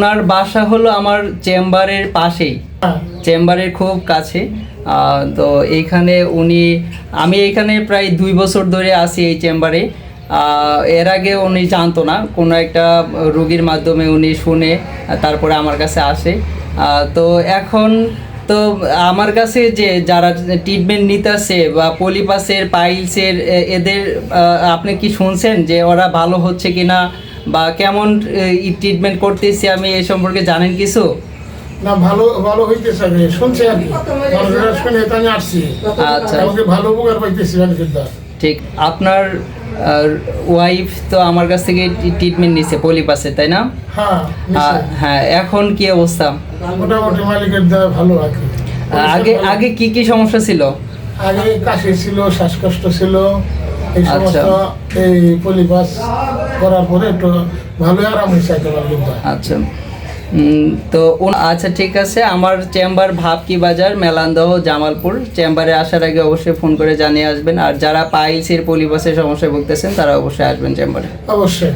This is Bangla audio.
ওনার বাসা হলো আমার চেম্বারের পাশেই হ্যাঁ। চেম্বারের খুব কাছে। তো এইখানে উনি আমি এখানে প্রায় দুই বছর ধরে আছি এই চেম্বারে। এর আগে উনি জানতো না কোনো একটা রুগীর মাধ্যমে উনি শুনে তারপরে আমার কাছে আসে। তো এখন তো আমার কাছে যে যারা ট্রিটমেন্ট নিতেছে বা পলিপাসের পাইলসের এদের আপনি কি শুনছেন যে ওরা ভালো হচ্ছে কিনা? বা কেমন ট্রিটমেন্ট করতেছি আমি এই সম্পর্কে জানেন কিছু? না ভালো ভালো হইতেছে আমি শুনছি আর শুনে আমি আসছি। আচ্ছা। ভালো উপকার পাইতেছি ঠিক আপনার ওয়াইফ তো আমার কাছ থেকে ট্রিটমেন্ট নিছে পলিপাসে তাই না? হ্যাঁ। হ্যাঁ এখন কি অবস্থা? মোটামুটি মালিকের দ্বারা ভালো কি। আগে আগে কি কি সমস্যা ছিল? আগে কাশি ছিল শ্বাসকষ্ট ছিল এই আচ্ছা। সমস্ত এই পলিপাস করার পরে একটু ভালো আরাম হয়েছে একেবারে কিন্তু। আচ্ছা। তো উন- আচ্ছা ঠিক আছে। আমার চেম্বার ভাবকি বাজার মেলান্দহ জামালপুর। চেম্বারে আসার আগে অবশ্যই ফোন করে জানিয়ে আসবেন। আর যারা পাইলসের পলিবাসের সমস্যায় ভুগতেছেন তারা অবশ্যই আসবেন চেম্বারে। অবশ্যই।